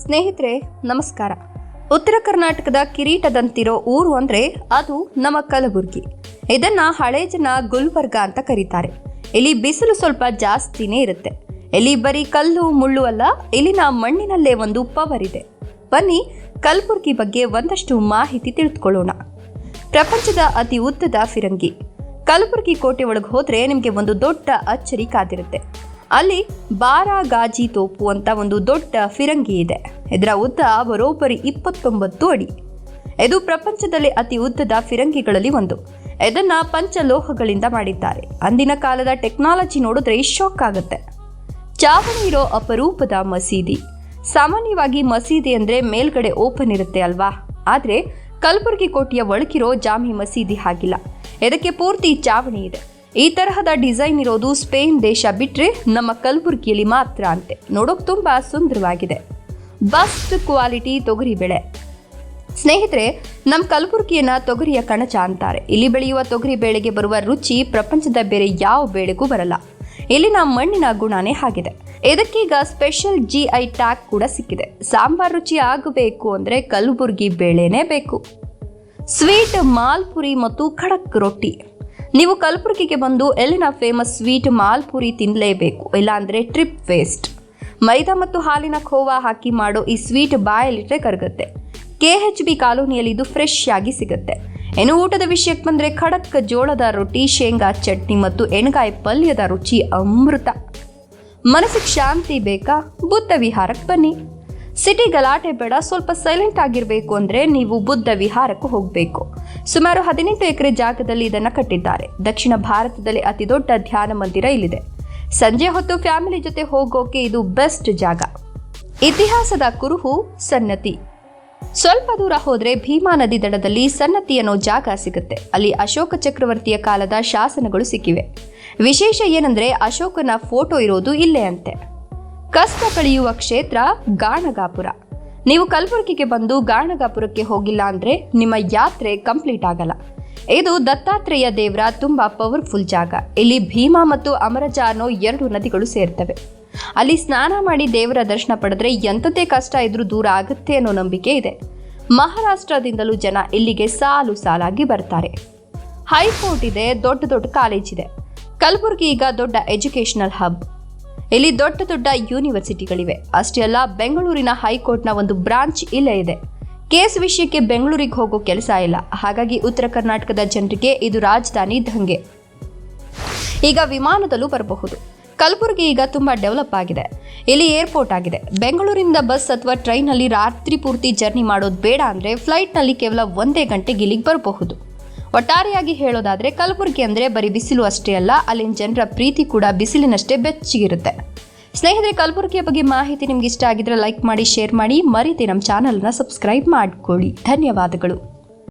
ಸ್ನೇಹಿತರೆ, ನಮಸ್ಕಾರ. ಉತ್ತರ ಕರ್ನಾಟಕದ ಕಿರೀಟದಂತಿರೋ ಊರು ಅಂದ್ರೆ ಅದು ನಮ್ಮ ಕಲಬುರಗಿ. ಇದನ್ನ ಹಳೆ ಜನ ಗುಲ್ಬರ್ಗ ಅಂತ ಕರೀತಾರೆ. ಇಲ್ಲಿ ಬಿಸಿಲು ಸ್ವಲ್ಪ ಜಾಸ್ತಿನೇ ಇರುತ್ತೆ. ಇಲ್ಲಿ ಬರೀ ಕಲ್ಲು, ಮುಳ್ಳು ಅಲ್ಲ, ಇಲ್ಲಿನ ಮಣ್ಣಿನಲ್ಲೇ ಒಂದು ಪವರ್ ಇದೆ ಬನ್ನಿ ಕಲಬುರ್ಗಿ ಬಗ್ಗೆ ಒಂದಷ್ಟು ಮಾಹಿತಿ ತಿಳಿದುಕೊಳ್ಳೋಣ. ಪ್ರಪಂಚದ ಅತಿ ಉದ್ದದ ಫಿರಂಗಿ. ಕಲಬುರಗಿ ಕೋಟೆ ಒಳಗೆ ಹೋದರೆ ನಿಮಗೆ ಒಂದು ದೊಡ್ಡ ಅಚ್ಚರಿ ಕಾದಿರುತ್ತೆ. ಅಲ್ಲಿ ಬಾರಾ ಗಾಜಿ ತೋಪು ಅಂತ ಒಂದು ದೊಡ್ಡ ಫಿರಂಗಿ ಇದೆ. ಇದರ ಉದ್ದ ಬರೋಬ್ಬರಿ ಇಪ್ಪತ್ತೊಂಬತ್ತು ಅಡಿ. ಇದು ಪ್ರಪಂಚದಲ್ಲಿ ಅತಿ ಉದ್ದದ ಫಿರಂಗಿಗಳಲ್ಲಿ ಒಂದು. ಇದನ್ನ ಪಂಚಲೋಹಗಳಿಂದ ಮಾಡಿದ್ದಾರೆ. ಅಂದಿನ ಕಾಲದ ಟೆಕ್ನಾಲಜಿ ನೋಡಿದ್ರೆ ಶಾಕ್ ಆಗುತ್ತೆ. ಚಾವಣಿ ಇರೋ ಅಪರೂಪದ ಮಸೀದಿ. ಸಾಮಾನ್ಯವಾಗಿ ಮಸೀದಿ ಅಂದ್ರೆ ಮೇಲ್ಗಡೆ ಓಪನ್ ಇರುತ್ತೆ ಅಲ್ವಾ? ಆದರೆ ಕಲಬುರಗಿ ಕೋಟೆಯ ಒಳಕಿರೋ ಜಾಮಿ ಮಸೀದಿ ಹಾಗಿಲ್ಲ. ಇದಕ್ಕೆ ಪೂರ್ತಿ ಚಾವಣಿ ಇದೆ. ಈ ತರಹದ ಡಿಸೈನ್ ಇರೋದು ಸ್ಪೇನ್ ದೇಶ ಬಿಟ್ರೆ ನಮ್ಮ ಕಲಬುರಗಿಯಲ್ಲಿ ಮಾತ್ರ ಅಂತೆ. ನೋಡೋಕೆ ತುಂಬಾ ಸುಂದರವಾಗಿದೆ. ಬಸ್ಟ್ ಕ್ವಾಲಿಟಿ ತೊಗರಿ ಬೆಳೆ. ಸ್ನೇಹಿತರೆ ನಮ್ಮ ಕಲಬುರಗಿಯನ್ನ ತೊಗರಿಯ ಕಣಚ ಅಂತಾರೆ. ಇಲ್ಲಿ ಬೆಳೆಯುವ ತೊಗರಿ ಬೇಳೆಗೆ ಬರುವ ರುಚಿ ಪ್ರಪಂಚದ ಬೇರೆ ಯಾವ ಬೇಳೆಗೂ ಬರಲ್ಲ. ಇಲ್ಲಿನ ಮಣ್ಣಿನ ಗುಣನೇ ಆಗಿದೆ ಇದಕ್ಕೀಗ ಸ್ಪೆಷಲ್ ಜಿ ಐ ಟ್ಯಾಗ್ ಕೂಡ ಸಿಕ್ಕಿದೆ. ಸಾಂಬಾರ್ ರುಚಿ ಆಗಬೇಕು ಅಂದ್ರೆ ಕಲಬುರಗಿ ಬೇಳೆನೇ ಬೇಕು. ಸ್ವೀಟ್ ಮಾಲ್ಪುರಿ ಮತ್ತು ಖಡಕ್ ರೊಟ್ಟಿ. ನೀವು ಕಲಬುರಗಿಗೆ ಬಂದು ಎಲ್ಲಿನ ಫೇಮಸ್ ಸ್ವೀಟ್ ಮಾಲ್ಪುರಿ ತಿನ್ನಲೇಬೇಕು ಇಲ್ಲಾಂದರೆ ಟ್ರಿಪ್ ವೇಸ್ಟ್ ಮೈದಾ ಮತ್ತು ಹಾಲಿನ ಖೋವಾ ಹಾಕಿ ಮಾಡೋ ಈ ಸ್ವೀಟ್ ಬಾಯಲ್ಲಿಟ್ಟರೆ ಕರಗುತ್ತೆ. ಕೆ ಎಚ್ ಬಿ ಕಾಲೋನಿಯಲ್ಲಿ ಇದು ಫ್ರೆಶ್ ಆಗಿ ಸಿಗುತ್ತೆ. ಇನ್ನು ಊಟದ ವಿಷಯಕ್ಕೆ ಬಂದರೆ ಖಡಕ್, ಜೋಳದ ರೊಟ್ಟಿ, ಶೇಂಗಾ ಚಟ್ನಿ ಮತ್ತು ಎಣ್ಗಾಯಿ ಪಲ್ಯದ ರುಚಿ ಅಮೃತ. ಮನಸ್ಸಿಗೆ ಶಾಂತಿ ಬೇಕಾ? ಬುದ್ಧ ವಿಹಾರಕ್ಕೆ ಬನ್ನಿ. ಸಿಟಿ ಗಲಾಟೆ ಬೇಡ, ಸ್ವಲ್ಪ ಸೈಲೆಂಟ್ ಆಗಿರಬೇಕು ಅಂದರೆ ನೀವು ಬುದ್ಧ ವಿಹಾರಕ್ಕೆ ಹೋಗಬೇಕು. ಸುಮಾರು ಹದಿನೆಂಟು ಎಕರೆ ಜಾಗದಲ್ಲಿ ಇದನ್ನು ಕಟ್ಟಿದ್ದಾರೆ. ದಕ್ಷಿಣ ಭಾರತದಲ್ಲಿ ಅತಿ ದೊಡ್ಡ ಧ್ಯಾನ ಮಂದಿರ ಇಲ್ಲಿದೆ. ಸಂಜೆ ಹೊತ್ತು ಫ್ಯಾಮಿಲಿ ಜೊತೆ ಹೋಗೋಕೆ ಇದು ಬೆಸ್ಟ್ ಜಾಗ. ಇತಿಹಾಸದ ಕುರುಹು ಸನ್ನತಿ. ಸ್ವಲ್ಪ ದೂರ ಹೋದ್ರೆ ಭೀಮಾ ನದಿ ದಡದಲ್ಲಿ ಸನ್ನತಿ ಅನ್ನೋ ಜಾಗ ಸಿಗುತ್ತೆ. ಅಲ್ಲಿ ಅಶೋಕ ಚಕ್ರವರ್ತಿಯ ಕಾಲದ ಶಾಸನಗಳು ಸಿಕ್ಕಿವೆ. ವಿಶೇಷ ಏನಂದ್ರೆ ಅಶೋಕನ ಫೋಟೋ ಇರೋದು ಇಲ್ಲೇ ಅಂತೆ. ಕಸ್ತ ಕಳೆಯುವ ಕ್ಷೇತ್ರ ಗಾಣಗಾಪುರ. ನೀವು ಕಲಬುರಗಿಗೆ ಬಂದು ಗಾಣಗಾಪುರಕ್ಕೆ ಹೋಗಿಲ್ಲ ಅಂದ್ರೆ ನಿಮ್ಮ ಯಾತ್ರೆ ಕಂಪ್ಲೀಟ್ ಆಗಲ್ಲ. ಇದು ದತ್ತಾತ್ರೇಯ ದೇವರ ತುಂಬಾ ಪವರ್ಫುಲ್ ಜಾಗ. ಇಲ್ಲಿ ಭೀಮಾ ಮತ್ತು ಅಮರಜ ಅನ್ನೋ ಎರಡು ನದಿಗಳು ಸೇರ್ತವೆ. ಅಲ್ಲಿ ಸ್ನಾನ ಮಾಡಿ ದೇವರ ದರ್ಶನ ಪಡೆದ್ರೆ ಎಂಥದೇ ಕಷ್ಟ ಇದ್ರೂ ದೂರ ಆಗುತ್ತೆ ಅನ್ನೋ ನಂಬಿಕೆ ಇದೆ. ಮಹಾರಾಷ್ಟ್ರದಿಂದಲೂ ಜನ ಇಲ್ಲಿಗೆ ಸಾಲು ಸಾಲಾಗಿ ಬರ್ತಾರೆ. ಹೈಕೋರ್ಟ್ ಇದೆ, ದೊಡ್ಡ ದೊಡ್ಡ ಕಾಲೇಜ್ ಇದೆ ಕಲಬುರಗಿ ಈಗ ದೊಡ್ಡ ಎಜುಕೇಷನಲ್ ಹಬ್. ಇಲ್ಲಿ ದೊಡ್ಡ ದೊಡ್ಡ ಯೂನಿವರ್ಸಿಟಿಗಳಿವೆ. ಅಷ್ಟೇ ಅಲ್ಲ, ಬೆಂಗಳೂರಿನ ಹೈಕೋರ್ಟ್ನ ಒಂದು ಬ್ರಾಂಚ್ ಇಲ್ಲೇ ಇದೆ. ಕೇಸ್ ವಿಷಯಕ್ಕೆ ಬೆಂಗಳೂರಿಗೆ ಹೋಗೋ ಕೆಲಸ ಇಲ್ಲ. ಹಾಗಾಗಿ ಉತ್ತರ ಕರ್ನಾಟಕದ ಜನರಿಗೆ ಇದು ರಾಜಧಾನಿ ದಂಗೆ. ಈಗ ವಿಮಾನದಲ್ಲೂ ಬರಬಹುದು. ಕಲಬುರಗಿ ಈಗ ತುಂಬಾ ಡೆವಲಪ್ ಆಗಿದೆ. ಇಲ್ಲಿ ಏರ್ಪೋರ್ಟ್ ಆಗಿದೆ. ಬೆಂಗಳೂರಿನಿಂದ ಬಸ್ ಅಥವಾ ಟ್ರೈನಲ್ಲಿ ರಾತ್ರಿ ಪೂರ್ತಿ ಜರ್ನಿ ಮಾಡೋದು ಬೇಡ ಅಂದರೆ ಫ್ಲೈಟ್ನಲ್ಲಿ ಕೇವಲ ಒಂದೇ ಗಂಟೆಗೆ ಇಲ್ಲಿಗೆ ಬರಬಹುದು. ಒಟ್ಟಾರೆಯಾಗಿ ಹೇಳೋದಾದ್ರೆ ಕಲಬುರಗಿ ಅಂದರೆ ಬರೀ ಬಿಸಿಲು ಅಷ್ಟೇ ಅಲ್ಲ, ಅಲ್ಲಿನ ಜನರ ಪ್ರೀತಿ ಕೂಡ ಬಿಸಿಲಿನಷ್ಟೇ ಬೆಚ್ಚಗಿರುತ್ತೆ. ಸ್ನೇಹಿತರೆ, ಕಲಬುರಗಿಯ ಬಗ್ಗೆ ಮಾಹಿತಿ ನಿಮ್ಗೆ ಇಷ್ಟ ಆಗಿದ್ರೆ ಲೈಕ್ ಮಾಡಿ ಶೇರ್ ಮಾಡಿ, ಮರೀತಿ ನಮ್ಮ ಚಾನಲ್ನ ಸಬ್ಸ್ಕ್ರೈಬ್ ಮಾಡ್ಕೊಳ್ಳಿ. ಧನ್ಯವಾದಗಳು.